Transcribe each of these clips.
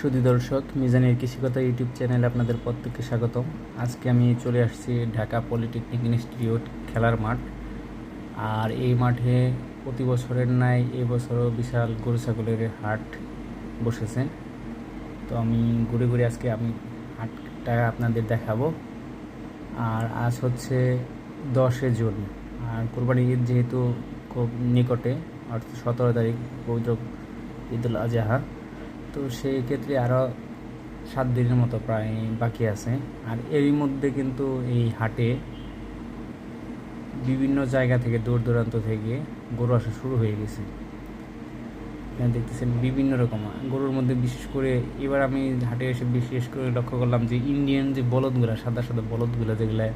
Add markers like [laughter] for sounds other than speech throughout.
সুধী দর্শক, মিজানের কৃষিকতা ইউটিউব চ্যানেলে আপনাদের প্রত্যেককে স্বাগতম। আজকে আমি চলে আসছি ঢাকা পলিটেকনিক ইনস্টিটিউট খেলার মাঠ। আর এই মাঠে প্রতি বছরের ন্যায় এবছরও বিশাল গরু ছাগলের হাট বসেছে। তো আমি ঘুরে ঘুরে আজকে আমি হাটটা আপনাদের দেখাবো। আর আজ হচ্ছে দশে জুন। আর কোরবানি ঈদ যেহেতু খুব নিকটে, অর্থাৎ সতেরো তারিখ পবিত্র ঈদুল আজহা। তো সেই ক্ষেত্রে আরও সাত দিনের মতো প্রায় বাকি আছে। আর এরই মধ্যে কিন্তু এই হাটে বিভিন্ন জায়গা থেকে দূর দূরান্ত থেকে গরু আসা শুরু হয়ে গেছে। এখানে দেখতেছেন বিভিন্ন রকম, গরুর মধ্যে বিশেষ করে এবার আমি হাটে এসে বিশেষ করে লক্ষ্য করলাম যে ইন্ডিয়ান যে বলদগুলো, সাদা সাদা বলদগুলো যেগুলো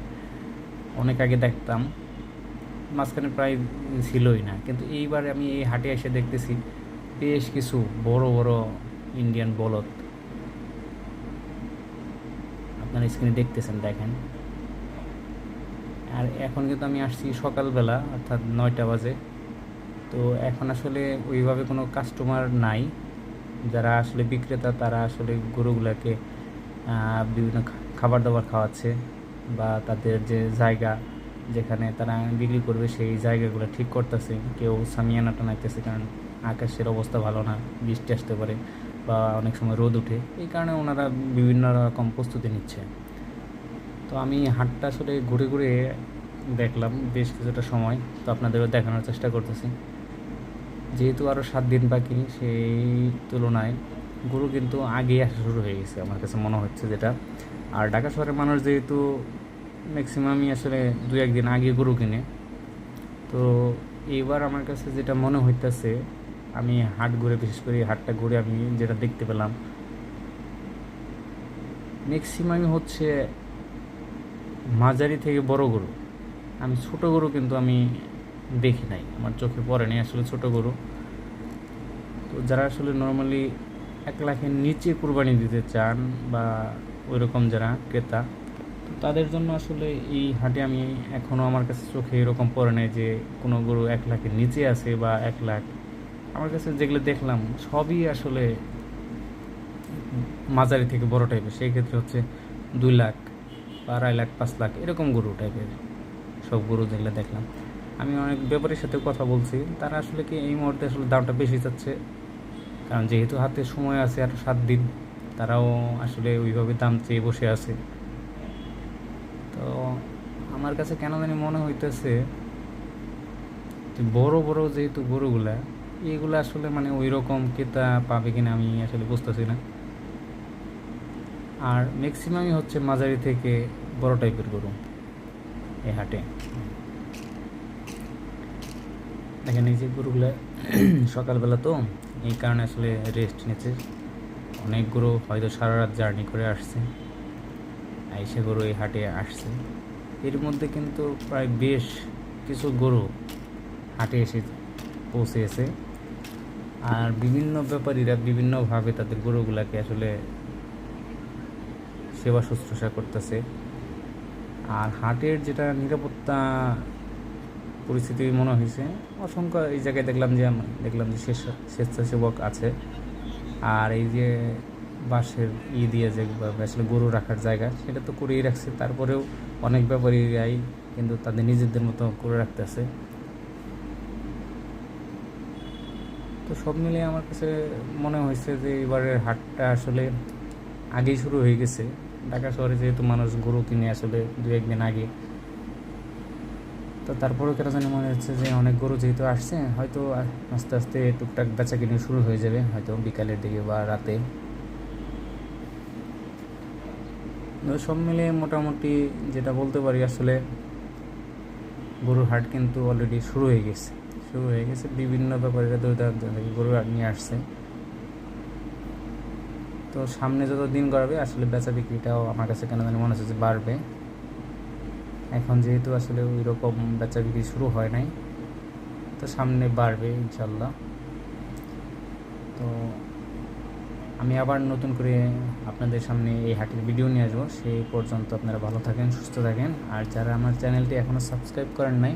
অনেক আগে দেখতাম, মাঝখানে প্রায় ছিলই না। কিন্তু এইবার আমি এই হাটে এসে দেখতেছি, বেশ কিছু বড় বড় ইন্ডিয়ান বলদ আপনারা স্ক্রিনে দেখতেছেন, দেখেন। আর এখন কিন্তু আমি আসছি সকালবেলা, অর্থাৎ নয়টা বাজে। তো এখন আসলে ওইভাবে কোনো কাস্টমার নাই। যারা আসলে বিক্রেতা, তারা আসলে গরুগুলোকে বিভিন্ন খাবার দাবার খাওয়াচ্ছে বা তাদের যে জায়গা যেখানে তারা বিক্রি করবে, সেই জায়গাগুলো ঠিক করতেছে। কেউ সামিয়ানা টানাইতেছে কারণ আকাশের অবস্থা ভালো না, বৃষ্টি আসতে পারে। বা অনেক সময় রোদ উঠে এই কারণে ওনারা বিভিন্ন রকম প্রস্তুতি নিচ্ছে। তো আমি হাটটা আসলে ঘুরে ঘুরে দেখলাম বেশ কিছুটা সময়, তো আপনাদেরও দেখানোর চেষ্টা করতেছি। যেহেতু আরও সাত দিন বাকি, সেই তুলনায় গরু কিন্তু আগেই আসা শুরু হয়ে গেছে, আমার কাছে মনে হচ্ছে যেটা। আর ঢাকা শহরের মানুষ যেহেতু ম্যাক্সিমামই আসলে দু একদিন আগে গরু কিনে, তো এইবার আমার কাছে যেটা মনে হইতেছে আমি হাট ঘুরে, বিশেষ করে হাটটা ঘুরে আমি যেটা দেখতে পেলাম। ম্যাক্সিমামই হচ্ছে মাঝারি থেকে বড় গরু। আমি ছোট গরু কিন্তু আমি দেখি নাই, আমার চোখে পড়ে নাই আসলে ছোট গরু। তো যারা আসলে নর্মালি এক লাখের নিচে কুরবানি দিতে চান বা ওই রকম যারা ক্রেতা, তো তাদের জন্য আসলে এই হাটে আমি এখনও আমার কাছে চোখে এরকম পড়ে নাই যে কোনো গরু এক লাখের নিচে আছে বা এক লাখ আমার কাছে যেগুলো দেখলাম, সবই আসলে মাঝারি থেকে বড় টাইপের সেই ক্ষেত্রে হচ্ছে দুই লাখ বা আড়াই লাখ, পাঁচ লাখ এরকম গরু টাইপের সব গরু যেগুলো দেখলাম। আমি অনেক ব্যাপারীর সাথে কথা বলছি, তারা আসলে কি এই মুহূর্তে আসলে দামটা বেশি চাচ্ছে? কারণ যেহেতু হাতে সময় আছে আর সাত দিন, তারাও আসলে ওইভাবে দাম চেয়ে বসে আছে। তো আমার কাছে কেন জানি মনে হইতেছে বড় বড় যেহেতু গরুগুলা এগুলো আসলে মানে ওই রকম ক্রেতা পাবে কিনা আমি আসলে বুঝতেছি না। আর ম্যাক্সিমামই হচ্ছে মাঝারি থেকে বড় টাইপের গরু এই হাটে। দেখেন এই যে গরুগুলো [clears throat] সকালবেলা তো, এই কারণে আসলে রেস্ট নিচ্ছে। অনেক গরু হয়তো সারা রাত জার্নি করে আসছে, আইসে গরু এই হাটে আসছে। এর মধ্যে কিন্তু প্রায় বেশ কিছু গরু হাটে এসে পৌঁছেছে আর বিভিন্ন ব্যাপারীরা বিভিন্নভাবে তাদের গরুগুলাকে আসলে সেবা শুশ্রূষা করতেছে। আর হাটের যেটা নিরাপত্তা পরিস্থিতি মনে হয়েছে, অসংখ্য এই জায়গায় দেখলাম যে দেখলাম যে স্বেচ্ছাসেবক আছে। আর এই যে বাঁশের ই দিয়ে যে আসলে গরু রাখার জায়গা, সেটা তো করেই রাখছে। তারপরেও অনেক ব্যাপারীরাই কিন্তু তাদের নিজেদের মতো করে রাখতেছে। তো সব মিলিয়ে আমার কাছে মনে হয়েছে যে এবারের হাটটা আসলে আগেই শুরু হয়ে গেছে। ঢাকা শহরে যেহেতু মানুষ গরু কিনে আসলে দু একদিন আগে। তো তারপরেও কেন জানি মনে হচ্ছে যে অনেক গরু যেহেতু আসছে, হয়তো আস্তে আস্তে টুকটাক বেচা কিনে শুরু হয়ে যাবে, হয়তো বিকালের দিকে বা রাতে। সব মিলিয়ে মোটামুটি যেটা বলতে পারি আসলে গরুর হাট কিন্তু অলরেডি শুরু হয়ে গেছে। শুরু হয়ে গেছে। বিভিন্ন ব্যাপারে দূর দূরান্ত থেকে গরু নিয়ে আসছে। তো সামনে যত দিন গড়াবে, আসলে বেচা বিক্রিটাও আমার কাছে কেন জানি মনে হচ্ছে যে বাড়বে। এখন যেহেতু আসলে ওই রকম বেচা বিক্রি শুরু হয় নাই, তো সামনে বাড়বে ইনশাল্লাহ তো আমি আবার নতুন করে আপনাদের সামনে এই হাটের ভিডিও নিয়ে আসব। সেই পর্যন্ত আপনারা ভালো থাকেন, সুস্থ থাকেন। আর যারা আমার চ্যানেলটি এখনও সাবস্ক্রাইব করেন নাই